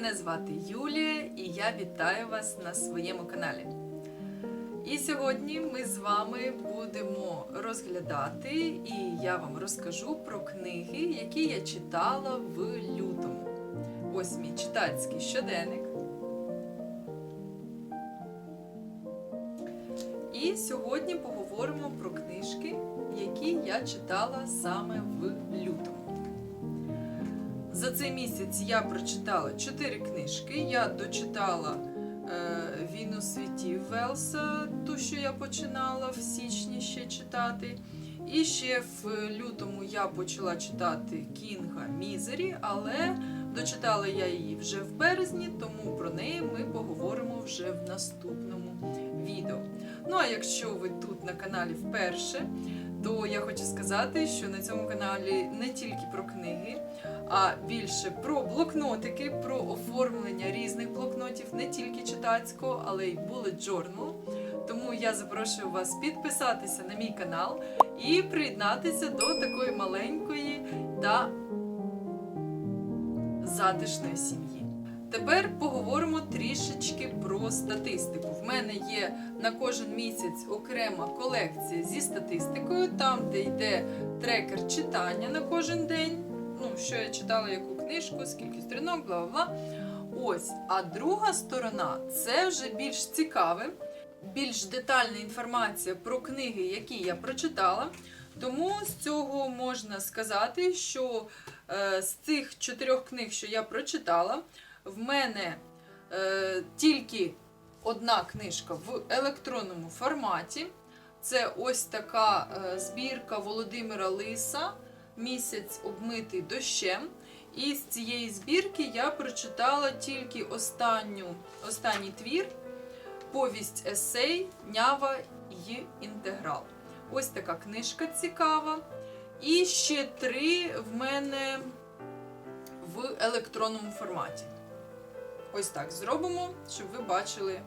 Мене звати Юлія і я вітаю вас на своєму каналі. І сьогодні ми з вами будемо розглядати, і я вам розкажу про книги, які я читала в лютому. Ось мій читацький щоденник. І сьогодні поговоримо про книжки, які я читала саме в. За цей місяць я прочитала чотири книжки. Я дочитала е, Війну світів Велса, ту, що я починала в січні ще читати. І ще в лютому я почала читати Кінга Мізері, але дочитала я її вже в березні, тому про неї ми поговоримо вже в наступному відео. Ну а якщо ви тут на каналі вперше, то я хочу сказати, що на цьому каналі не тільки про книги, а більше про блокнотики, про оформлення різних блокнотів, не тільки читацького, але й bullet journal. Тому я запрошую вас підписатися на мій канал і приєднатися до такої маленької та затишної сім'ї. Тепер поговоримо трішечки про статистику. В мене є на кожен місяць окрема колекція зі статистикою, там, де йде трекер читання на кожен день. Ну, що я читала, яку книжку, скільки сторінок, бла бла бла. Ось. А друга сторона це вже більш цікаве, більш детальна інформація про книги, які я прочитала. Тому з цього можна сказати, що е, з цих чотирьох книг, що я прочитала, в мене е, тільки одна книжка в електронному форматі. Це ось така е, збірка Володимира Лиса Місяць обмитий дощем. І з цієї збірки я прочитала тільки останню, останній твір, повість есей, нява й інтеграл. Ось така книжка цікава. І ще три в мене в електронному форматі. Ось так зробимо, щоб ви бачили,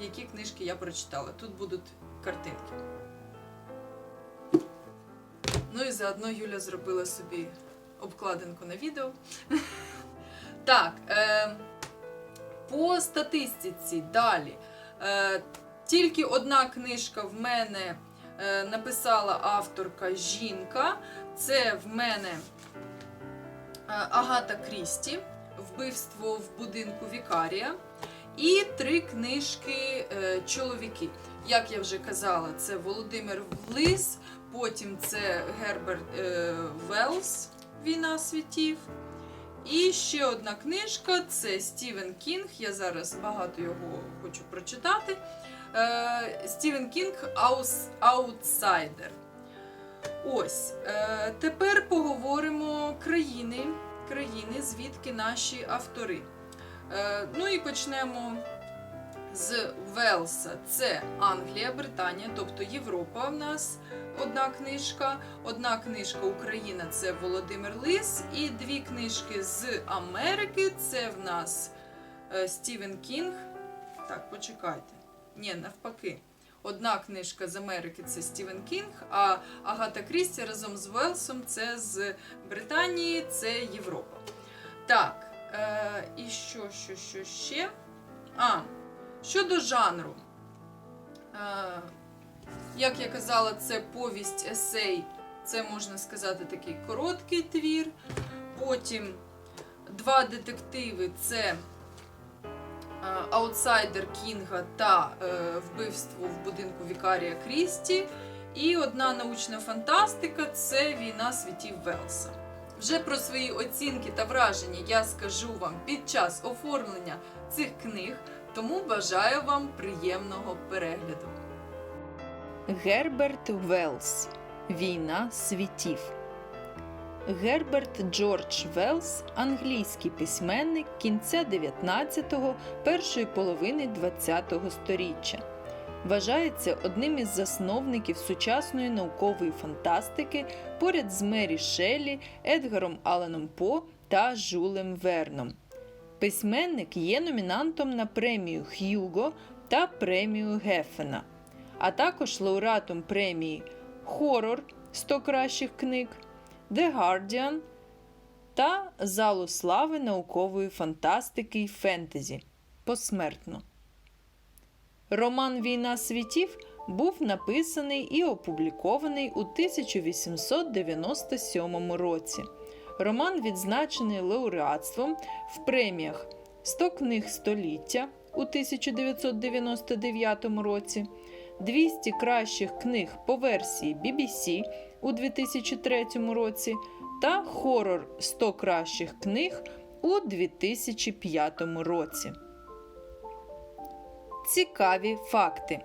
які книжки я прочитала. Тут будуть картинки. Ну і заодно Юля зробила собі обкладинку на відео. Так, е, по статистиці далі. Е, тільки одна книжка в мене е, написала авторка жінка. Це в мене е, Агата Крісті. Вбивство в будинку Вікарія. І три книжки е, чоловіки. Як я вже казала, це Володимир Влис, потім це Герберт е, Велс Війна світів. І ще одна книжка це Стівен Кінг. Я зараз багато його хочу прочитати. Е, Стівен Кінг Аутсайдер. Ось. Е, тепер поговоримо країни, країни, звідки наші автори. Е, ну і почнемо з Велса. Це Англія, Британія, тобто Європа в нас одна книжка. Одна книжка Україна це Володимир Лис. І дві книжки з Америки це в нас е, Стівен Кінг. Так, почекайте. Ні, навпаки. Одна книжка з Америки це Стівен Кінг, а Агата Крісті разом з Велсом це з Британії, це Європа. Так, е, і що, що, що ще? А, щодо жанру. Е, як я казала, це повість есей, це можна сказати такий короткий твір. Потім два детективи це е, Аутсайдер Кінга та е, Вбивство в будинку Вікарія Крісті. І одна научна фантастика це Війна світів Велса. Вже про свої оцінки та враження я скажу вам під час оформлення цих книг, тому бажаю вам приємного перегляду. Герберт Велс Війна світів. Герберт Джордж Велс англійський письменник кінця 19-го, першої половини 20-го сторіччя. Вважається одним із засновників сучасної наукової фантастики поряд з Мері Шеллі, Едгаром Алленом По та Жулем Верном. Письменник є номінантом на премію Х'юго та премію Геффена а також лауреатом премії Хоррор 100 кращих книг, The Guardian та Залу слави наукової фантастики й фентезі посмертно. Роман Війна світів був написаний і опублікований у 1897 році. Роман відзначений лауреатством в преміях 100 книг століття у 1999 році, 200 кращих книг по версії BBC у 2003 році та хорор 100 кращих книг у 2005 році. Цікаві факти.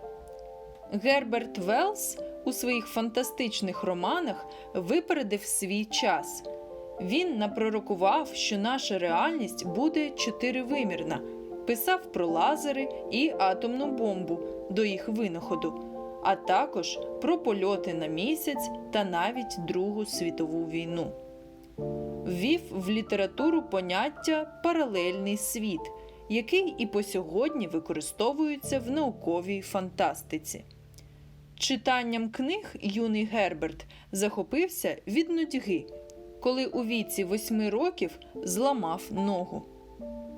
Герберт Велс у своїх фантастичних романах випередив свій час. Він напророкував, що наша реальність буде чотиривимірна, писав про лазери і атомну бомбу до їх винаходу, а також про польоти на місяць та навіть Другу світову війну. Ввів в літературу поняття паралельний світ, який і по сьогодні використовується в науковій фантастиці. Читанням книг юний Герберт захопився від нудьги, коли у віці восьми років зламав ногу.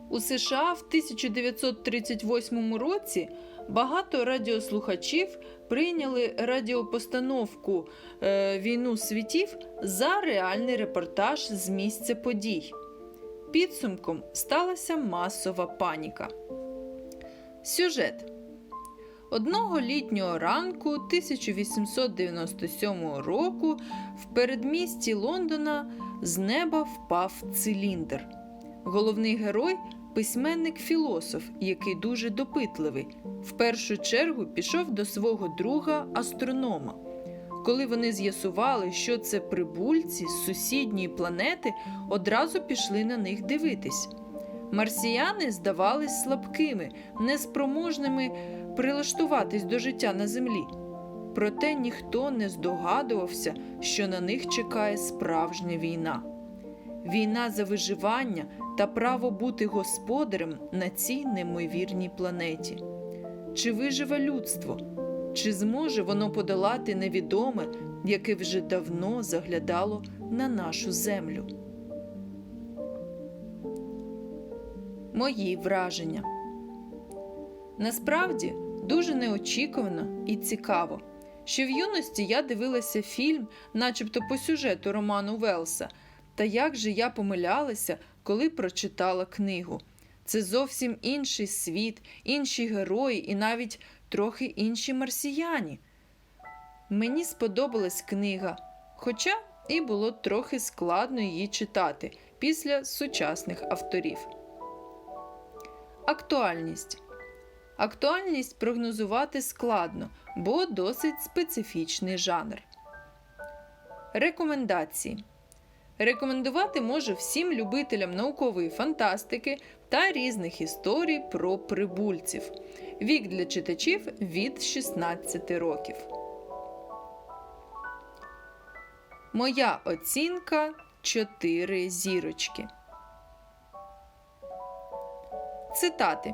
У США в 1938 році багато радіослухачів прийняли радіопостановку е, Війну світів за реальний репортаж з місця подій. Підсумком сталася масова паніка. Сюжет Одного літнього ранку 1897 року в передмісті Лондона з неба впав циліндр. Головний герой письменник-філософ, який дуже допитливий, в першу чергу пішов до свого друга астронома. Коли вони з'ясували, що це прибульці з сусідньої планети, одразу пішли на них дивитись. Марсіяни здавались слабкими, неспроможними прилаштуватись до життя на землі. Проте ніхто не здогадувався, що на них чекає справжня війна. Війна за виживання та право бути господарем на цій неймовірній планеті. Чи виживе людство? Чи зможе воно подолати невідоме, яке вже давно заглядало на нашу землю? Мої враження. Насправді дуже неочікувано і цікаво, що в юності я дивилася фільм, начебто по сюжету роману Велса, та як же я помилялася, коли прочитала книгу. Це зовсім інший світ, інші герої і навіть трохи інші марсіяні. Мені сподобалась книга, хоча і було трохи складно її читати після сучасних авторів. Актуальність. Актуальність прогнозувати складно, бо досить специфічний жанр. Рекомендації. Рекомендувати можу всім любителям наукової фантастики та різних історій про прибульців. Вік для читачів від 16 років. Моя оцінка 4 зірочки. Цитати.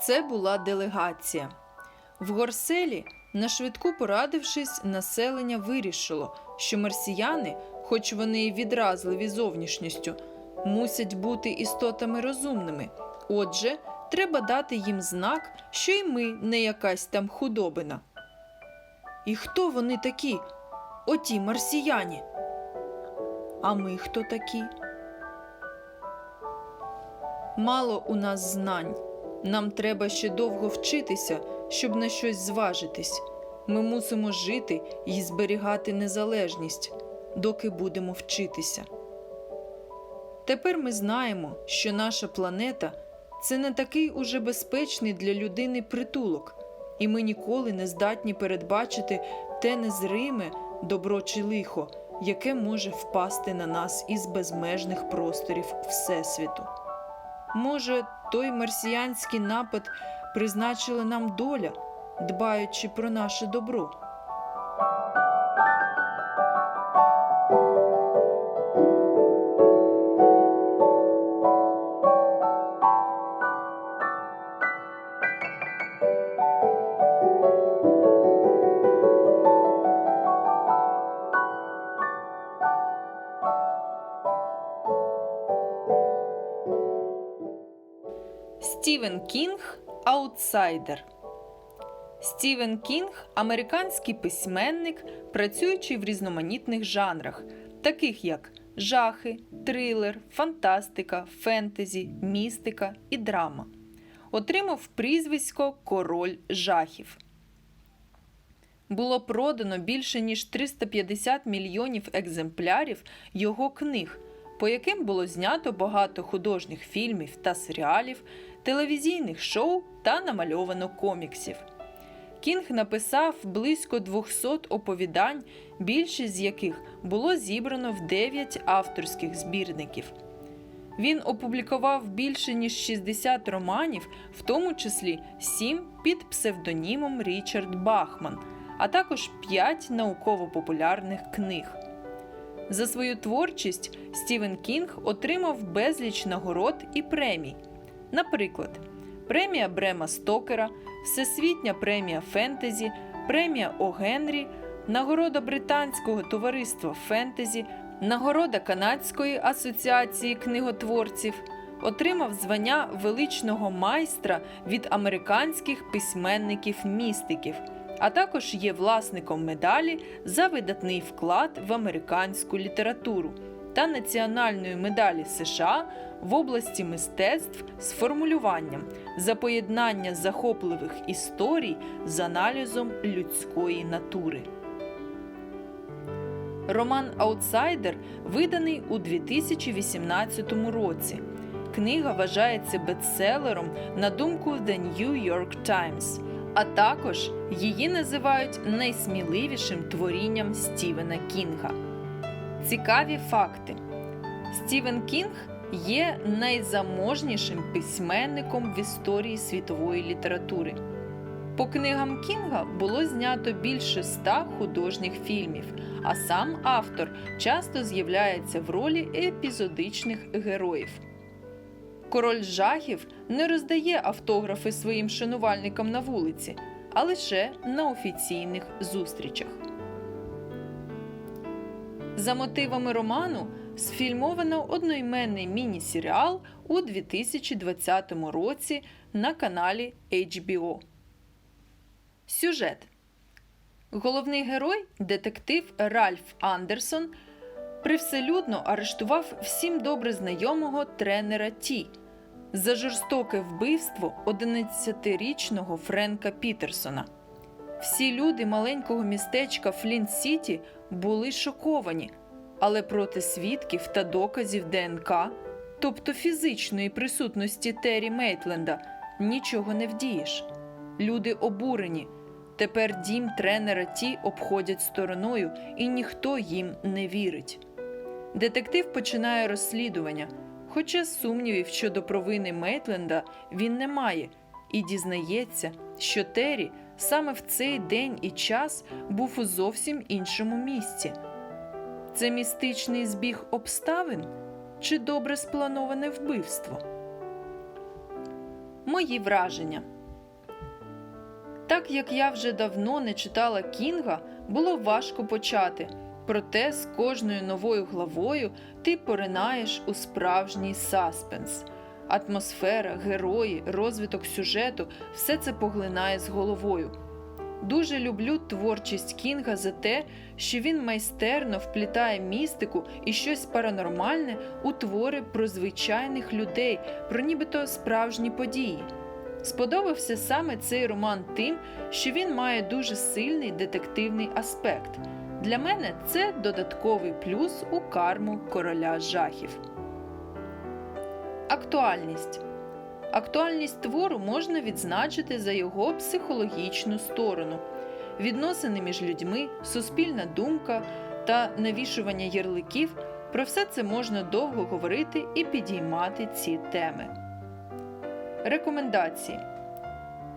Це була делегація. В Горселі, на швидку порадившись, населення вирішило, що марсіяни, хоч вони й відразливі зовнішністю, мусять бути істотами розумними. Отже, треба дати їм знак, що й ми не якась там худобина. І хто вони такі? Оті марсіяні? А ми хто такі? Мало у нас знань. Нам треба ще довго вчитися, щоб на щось зважитись. Ми мусимо жити і зберігати незалежність, доки будемо вчитися. Тепер ми знаємо, що наша планета це не такий уже безпечний для людини притулок, і ми ніколи не здатні передбачити те незриме добро чи лихо, яке може впасти на нас із безмежних просторів Всесвіту. Може, той марсіянський напад призначила нам доля, дбаючи про наше добро. Кінг Аутсайдер. Стівен Кінг американський письменник, працюючий в різноманітних жанрах, таких як жахи, трилер, фантастика, фентезі, містика і драма. Отримав прізвисько Король жахів. Було продано більше ніж 350 мільйонів екземплярів його книг, по яким було знято багато художніх фільмів та серіалів, телевізійних шоу та намальовано коміксів. Кінг написав близько 200 оповідань, більшість з яких було зібрано в 9 авторських збірників. Він опублікував більше ніж 60 романів, в тому числі 7 під псевдонімом Річард Бахман, а також 5 науково-популярних книг. За свою творчість Стівен Кінг отримав безліч нагород і премій. Наприклад, премія Брема Стокера, Всесвітня премія фентезі, премія О. Генрі, нагорода Британського товариства фентезі, нагорода Канадської асоціації книготворців, отримав звання величного майстра від американських письменників-містиків, а також є власником медалі за видатний вклад в американську літературу та національної медалі США в області мистецтв з формулюванням за поєднання захопливих історій з аналізом людської натури. Роман Аутсайдер виданий у 2018 році. Книга вважається бестселером на думку The New York Times, а також її називають найсміливішим творінням Стівена Кінга. Цікаві факти: Стівен Кінг є найзаможнішим письменником в історії світової літератури. По книгам Кінга було знято більше ста художніх фільмів, а сам автор часто з'являється в ролі епізодичних героїв. Король жахів не роздає автографи своїм шанувальникам на вулиці, а лише на офіційних зустрічах. За мотивами роману сфільмовано одноіменний міні-серіал у 2020 році на каналі HBO. Сюжет Головний герой, детектив Ральф Андерсон, привселюдно арештував всім добре знайомого тренера Ті за жорстоке вбивство 11-річного Френка Пітерсона. Всі люди маленького містечка Флінт Сіті були шоковані, але проти свідків та доказів ДНК, тобто фізичної присутності Террі Мейтленда, нічого не вдієш. Люди обурені. Тепер дім тренера Ті обходять стороною, і ніхто їм не вірить. Детектив починає розслідування, хоча сумнівів щодо провини Мейтленда він не має, і дізнається, що Террі саме в цей день і час був у зовсім іншому місці. Це містичний збіг обставин чи добре сплановане вбивство? Мої враження. Так як я вже давно не читала Кінга, було важко почати. Проте з кожною новою главою ти поринаєш у справжній саспенс. Атмосфера, герої, розвиток сюжету все це поглинає з головою. Дуже люблю творчість Кінга за те, що він майстерно вплітає містику і щось паранормальне у твори про звичайних людей, про нібито справжні події. Сподобався саме цей роман тим, що він має дуже сильний детективний аспект. Для мене це додатковий плюс у карму короля жахів. Актуальність. Актуальність твору можна відзначити за його психологічну сторону. Відносини між людьми, суспільна думка та навішування ярликів. Про все це можна довго говорити і підіймати ці теми. Рекомендації.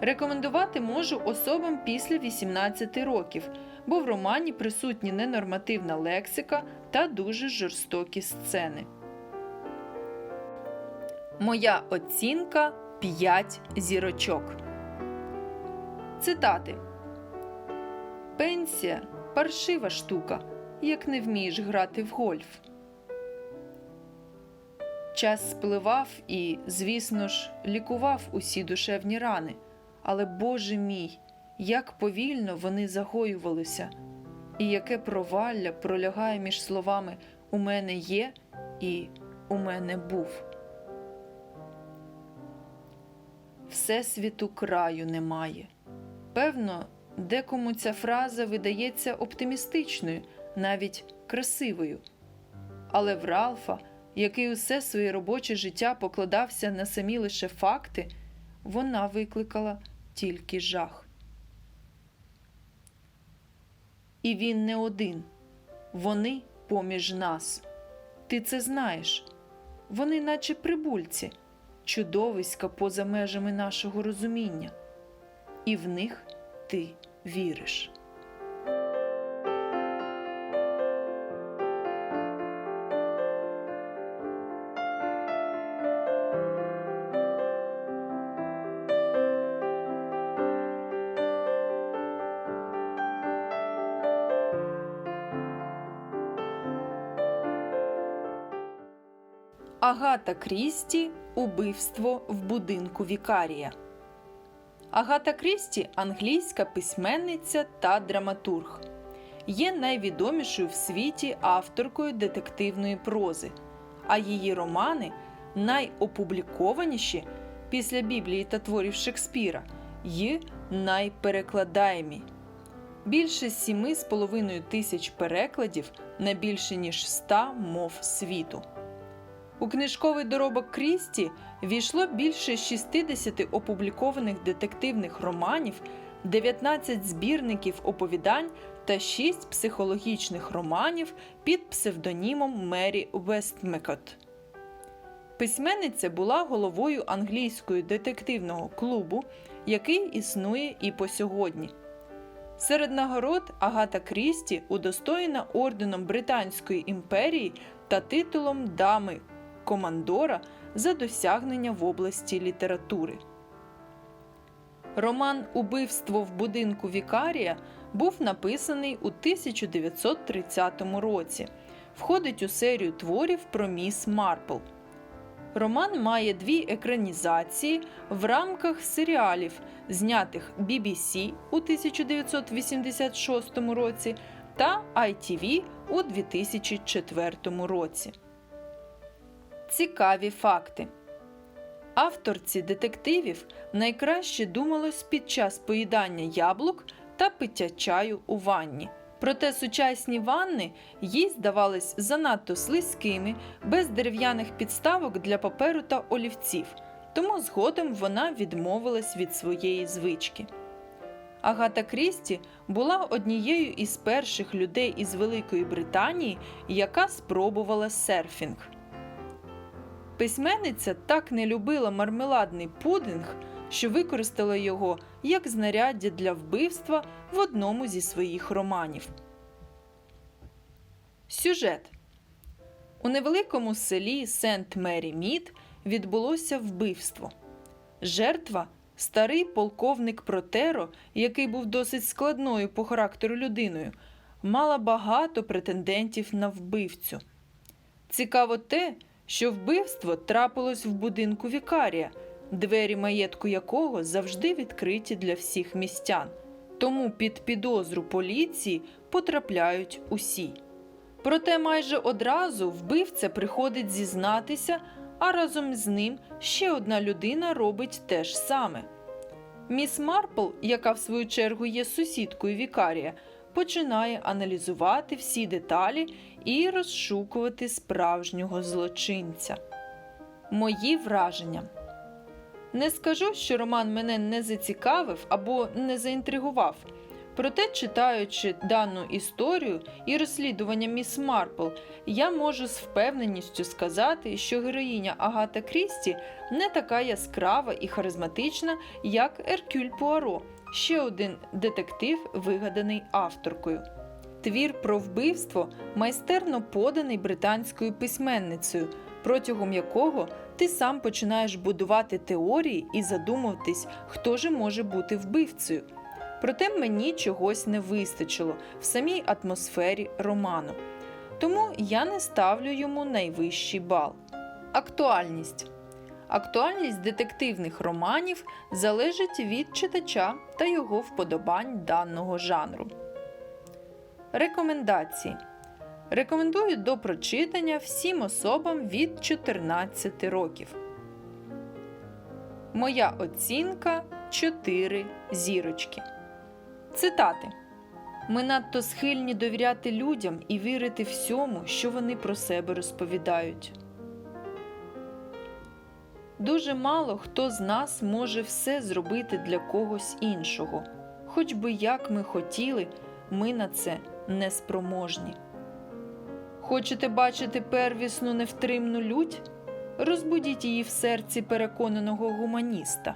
Рекомендувати можу особам після 18 років, бо в романі присутні ненормативна лексика та дуже жорстокі сцени. Моя оцінка 5 зірочок. Цитати. Пенсія паршива штука, як не вмієш грати в гольф. Час спливав і, звісно ж, лікував усі душевні рани. Але, Боже мій, як повільно вони загоювалися, і яке провалля пролягає між словами у мене є і у мене був. Всесвіту краю немає. Певно, декому ця фраза видається оптимістичною, навіть красивою. Але в Ралфа, який усе своє робоче життя покладався на самі лише факти, вона викликала тільки жах. І він не один. Вони поміж нас. Ти це знаєш. Вони, наче прибульці, чудовиська поза межами нашого розуміння. І в них ти віриш. Агата Крісті Убивство в будинку Вікарія. Агата Крісті англійська письменниця та драматург. Є найвідомішою в світі авторкою детективної прози, а її романи найопублікованіші після Біблії та творів Шекспіра і найперекладаємі. Більше сіми з половиною тисяч перекладів на більше ніж ста мов світу. У книжковий доробок Крісті війшло більше 60 опублікованих детективних романів, 19 збірників оповідань та 6 психологічних романів під псевдонімом Мері Вестмекот. Письменниця була головою англійського детективного клубу, який існує і по сьогодні. Серед нагород Агата Крісті удостоєна орденом Британської імперії та титулом Дами Командора за досягнення в області літератури. Роман Убивство в будинку Вікарія був написаний у 1930 році. Входить у серію творів про міс Марпл. Роман має дві екранізації в рамках серіалів, знятих BBC у 1986 році та ITV у 2004 році. Цікаві факти. Авторці детективів найкраще думалось під час поїдання яблук та пиття чаю у ванні. Проте сучасні ванни їй здавались занадто слизькими, без дерев'яних підставок для паперу та олівців, тому згодом вона відмовилась від своєї звички. Агата Крісті була однією із перших людей із Великої Британії, яка спробувала серфінг. Письменниця так не любила мармеладний пудинг, що використала його як знаряддя для вбивства в одному зі своїх романів. Сюжет у невеликому селі Сент Мері Мід відбулося вбивство. Жертва старий полковник Протеро, який був досить складною по характеру людиною, мала багато претендентів на вбивцю. Цікаво те, що вбивство трапилось в будинку вікарія, двері маєтку якого завжди відкриті для всіх містян. Тому під підозру поліції потрапляють усі. Проте майже одразу вбивця приходить зізнатися, а разом з ним ще одна людина робить те ж саме. Міс Марпл, яка в свою чергу є сусідкою вікарія, починає аналізувати всі деталі і розшукувати справжнього злочинця. Мої враження. Не скажу, що роман мене не зацікавив або не заінтригував. Проте, читаючи дану історію і розслідування міс Марпл, я можу з впевненістю сказати, що героїня Агата Крісті не така яскрава і харизматична, як Еркюль Пуаро, ще один детектив, вигаданий авторкою. Твір про вбивство майстерно поданий британською письменницею, протягом якого ти сам починаєш будувати теорії і задумуватись, хто же може бути вбивцею. Проте мені чогось не вистачило в самій атмосфері роману. Тому я не ставлю йому найвищий бал. Актуальність. Актуальність детективних романів залежить від читача та його вподобань даного жанру. Рекомендації. Рекомендую до прочитання всім особам від 14 років. Моя оцінка 4 зірочки. Цитати. Ми надто схильні довіряти людям і вірити всьому, що вони про себе розповідають. Дуже мало хто з нас може все зробити для когось іншого. Хоч би як ми хотіли, ми на це не спроможні. Хочете бачити первісну невтримну лють? Розбудіть її в серці переконаного гуманіста.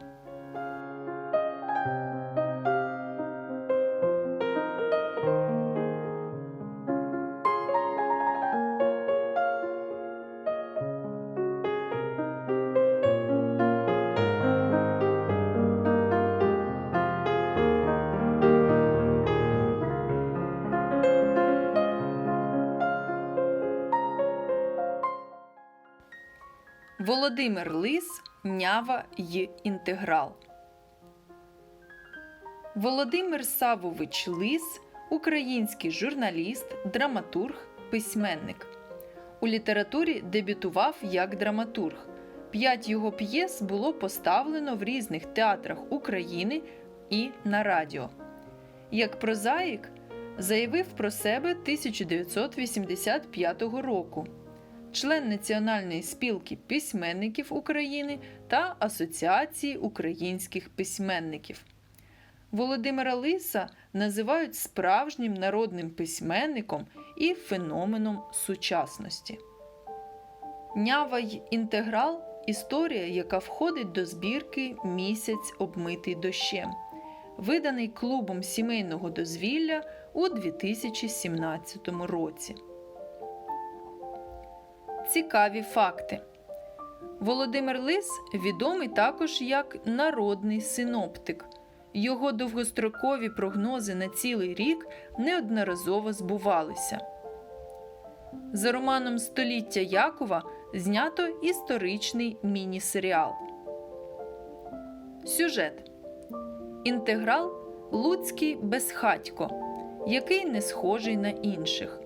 Володимир Лис, Нява й інтеграл. Володимир Савович Лис український журналіст, драматург, письменник. У літературі дебютував як драматург. П'ять його п'єс було поставлено в різних театрах України і на радіо. Як прозаїк заявив про себе 1985 року член Національної спілки письменників України та Асоціації українських письменників. Володимира Лиса називають справжнім народним письменником і феноменом сучасності. Нява й інтеграл історія, яка входить до збірки Місяць обмитий дощем, виданий клубом сімейного дозвілля у 2017 році. Цікаві факти. Володимир Лис відомий також як народний синоптик. Його довгострокові прогнози на цілий рік неодноразово збувалися. За романом Століття Якова знято історичний міні-серіал. Сюжет Інтеграл Луцький безхатько, який не схожий на інших.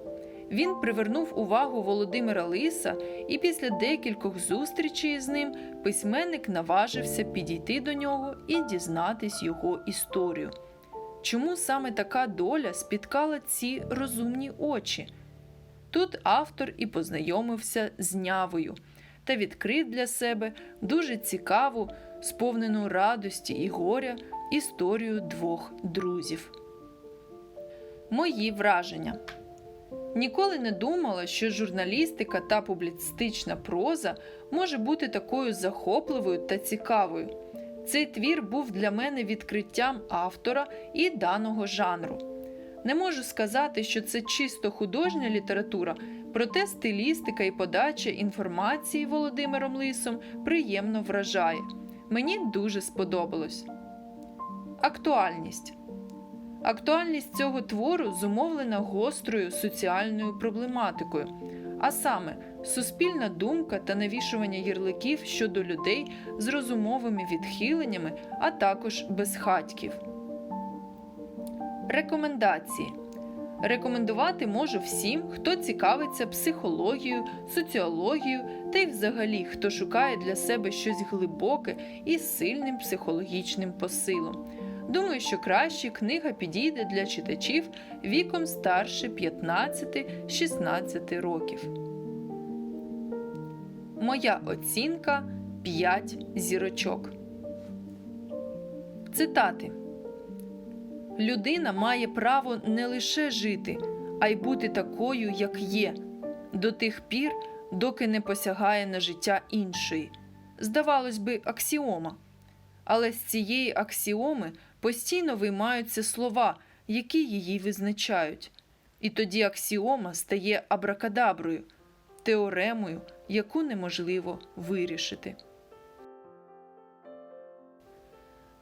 Він привернув увагу Володимира Лиса, і після декількох зустрічей з ним письменник наважився підійти до нього і дізнатись його історію. Чому саме така доля спіткала ці розумні очі? Тут автор і познайомився з нявою та відкрив для себе дуже цікаву, сповнену радості і горя історію двох друзів. Мої враження. Ніколи не думала, що журналістика та публіцистична проза може бути такою захопливою та цікавою. Цей твір був для мене відкриттям автора і даного жанру. Не можу сказати, що це чисто художня література, проте стилістика і подача інформації Володимиром Лисом приємно вражає. Мені дуже сподобалось. Актуальність. Актуальність цього твору зумовлена гострою соціальною проблематикою, а саме суспільна думка та навішування ярликів щодо людей з розумовими відхиленнями, а також безхатьків. Рекомендації Рекомендувати можу всім, хто цікавиться психологією, соціологією та й взагалі хто шукає для себе щось глибоке і сильним психологічним посилом. Думаю, що краще книга підійде для читачів віком старше 15-16 років. Моя оцінка 5 зірочок. Цитати Людина має право не лише жити, а й бути такою, як є, до тих пір, доки не посягає на життя іншої. Здавалось би, аксіома. Але з цієї аксіоми постійно виймаються слова, які її визначають. І тоді аксіома стає абракадаброю, теоремою, яку неможливо вирішити.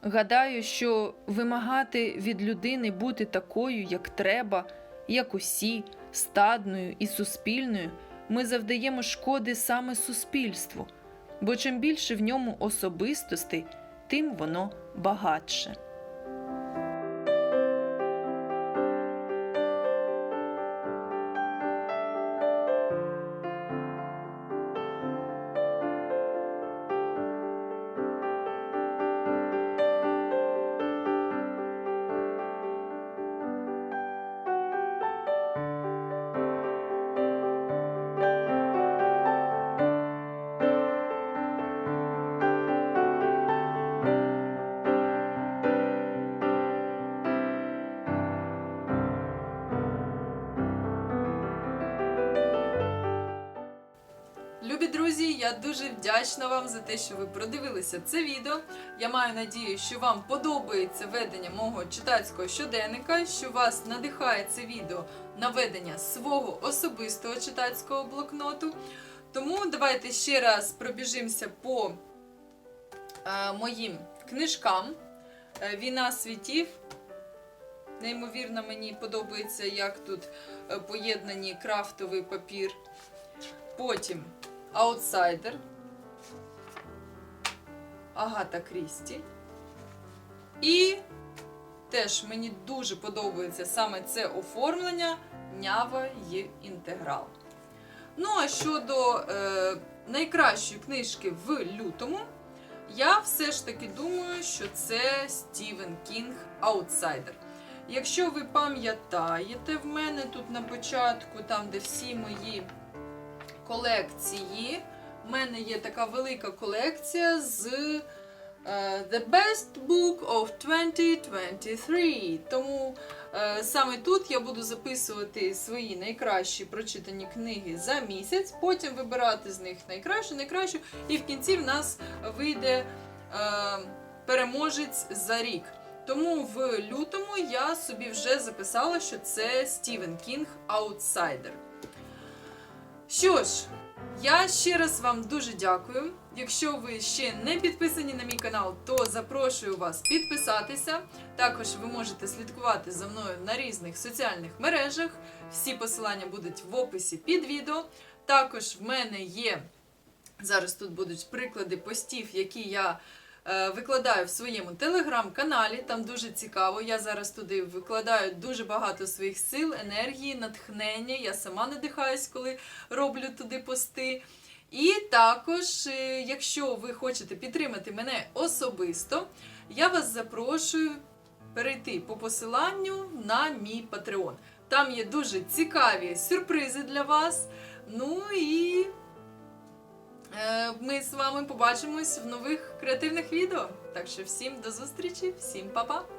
Гадаю, що вимагати від людини бути такою, як треба, як усі, стадною і суспільною, ми завдаємо шкоди саме суспільству, бо чим більше в ньому особистостей, тим воно багатше. Дуже вдячна вам за те, що ви продивилися це відео. Я маю надію, що вам подобається ведення мого читацького щоденника, що вас надихає це відео на ведення свого особистого читацького блокноту. Тому давайте ще раз пробіжимося по е, моїм книжкам. Е, Війна світів. Неймовірно, мені подобається, як тут е, поєднані крафтовий папір. Потім Аутсайдер. Агата Крісті. І теж мені дуже подобається саме це оформлення Нява є інтеграл. Ну, а щодо е, найкращої книжки в лютому, я все ж таки думаю, що це Стівен Кінг Аутсайдер. Якщо ви пам'ятаєте, в мене тут на початку, там, де всі мої колекції. У мене є така велика колекція з е, The Best Book of 2023. Тому е, саме тут я буду записувати свої найкращі прочитані книги за місяць, потім вибирати з них найкращу, найкращу, і в кінці в нас вийде е, переможець за рік. Тому в лютому я собі вже записала, що це Стівен Кінг Аутсайдер. Що ж, я ще раз вам дуже дякую. Якщо ви ще не підписані на мій канал, то запрошую вас підписатися. Також ви можете слідкувати за мною на різних соціальних мережах. Всі посилання будуть в описі під відео. Також в мене є зараз тут будуть приклади постів, які я викладаю в своєму телеграм-каналі. Там дуже цікаво. Я зараз туди викладаю дуже багато своїх сил, енергії, натхнення. Я сама надихаюсь, коли роблю туди пости. І також, е, якщо ви хочете підтримати мене особисто, я вас запрошую перейти по посиланню на мій Patreon. Там є дуже цікаві сюрпризи для вас. Ну і е, ми з вами побачимось в нових креативних відео. Так що всім до зустрічі, всім па-па!